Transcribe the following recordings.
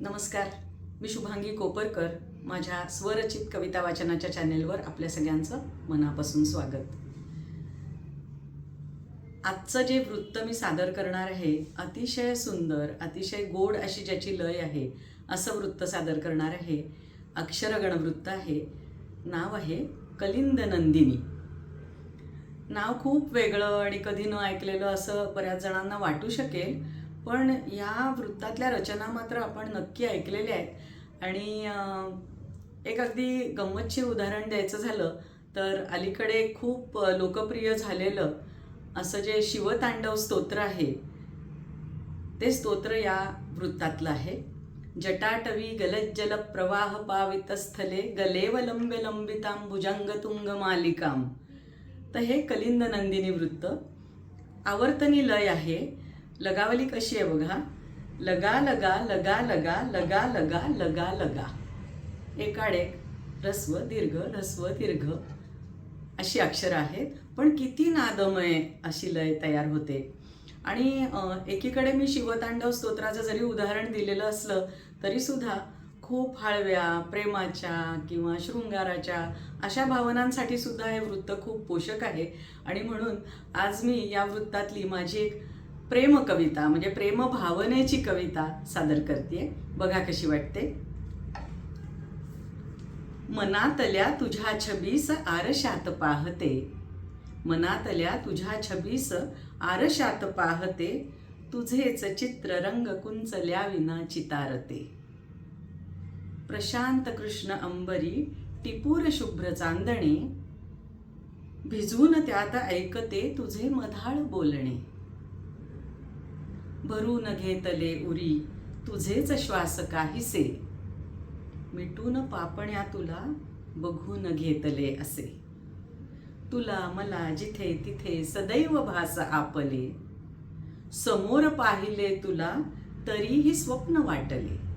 नमस्कार. मी शुभांगी कोपरकर. माझ्या स्वरचित कविता वाचनाच्या चॅनेलवर आपल्या सगळ्यांचं मनापासून स्वागत. आजचं जे वृत्त मी सादर करणार आहे अतिशय सुंदर अतिशय गोड अशी ज्याची लय आहे असं वृत्त सादर करणार आहे. अक्षरगण वृत्त आहे. नाव आहे कलिंद नंदिनी. नाव खूप वेगळं आणि कधी न ऐकलेलं असं बऱ्याच जणांना वाटू शकेल पण या वृत्तातल्या रचना मात्र आपण नक्की ऐकलेल्या आहेत. आणि एक अगदी गंमतशीर उदाहरण द्यायचं झालं तर अलीकडे खूप लोकप्रिय झालेलं असं जे शिवतांडव स्तोत्र आहे ते स्तोत्र या वृत्तातलं आहे. जटाटवी गलज्जल प्रवाह पावितस्थले गलेवलंब लंबितां भुजंगतुंग मालिकाम तर हे कलिंद नंदिनी वृत्त. आवर्तनी लय आहे. लगावली कशी आहे बघा लगा लगा लगा लगा लगा लगा लगा लगा. एकाडेक रस्व दीर्घ रस्व दीर्घ. अशी अक्षरं आहेत. पण किती नादमय अशी लय तयार होते. आणि एकीकडे मी शिवतांडव स्तोत्राचं जरी उदाहरण दिलेलं असलं तरीसुद्धा खूप हळव्या प्रेमाच्या किंवा शृंगाराच्या अशा भावनांसाठी सुद्धा हे वृत्त खूप पोषक आहे. आणि म्हणून आज मी या वृत्तातली माझी एक प्रेम कविता म्हणजे प्रेम भावनेची कविता सादर करते बघा कशी वाटते. मनातल्या तुझ्या छबीस आरशात पाहते. मनातल्या तुझ्या छबीस आरशात पाहते. तुझेच चित्र रंग कुंचल्या विना चितारते. प्रशांत कृष्ण अंबरी टिपूर शुभ्र चांदणे. भिजून त्यात ऐकते तुझे मधाळ बोलणे. भरून घेतले उरी. तुझेच श्वास काहीसे मिटून पापण्या तुला बघून घेतले असे. तुला मला जिथे तिथे सदैव भास आपले. समोर पाहिले तुला तरीही स्वप्न वाटले.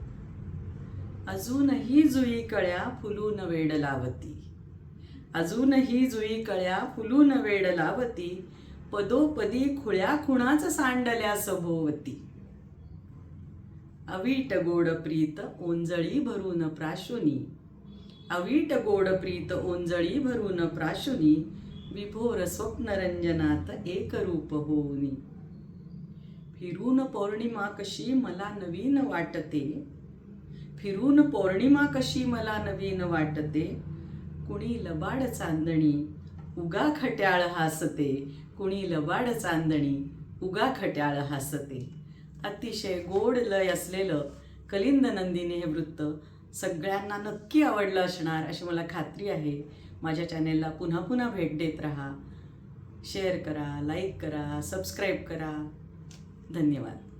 अजूनही जुई कळ्या फुलून वेड लावती. अजूनही जुई कळ्या फुलून वेड लावती. पदोपदी खुळ्या खुणाच सांडल्या सभोवती. अवीट गोड प्रीत ओंजळी भरून प्राशुनी. अवीट गोड प्रीत ओंजळी भरून प्राशुनी. विभोर स्वप्नरंजनात एक रूप होऊनी. फिरून पौर्णिमा कशी मला नवीन वाटते. फिरून पौर्णिमा कशी मला नवीन वाटते. कुणी लबाड चांदणी उगा खट्याळ हसते. कुणी लबाड चांदणी उगा खट्याळ हसते. अतिशय गोड लय असलेलं कलिंद नंदिनी हे वृत्त सगळ्यांना नक्की आवडलं असणार अशी मला खात्री आहे. माझ्या चॅनेलला पुन्हा पुन्हा भेट देत राहा. शेअर करा लाईक करा सबस्क्राईब करा. धन्यवाद.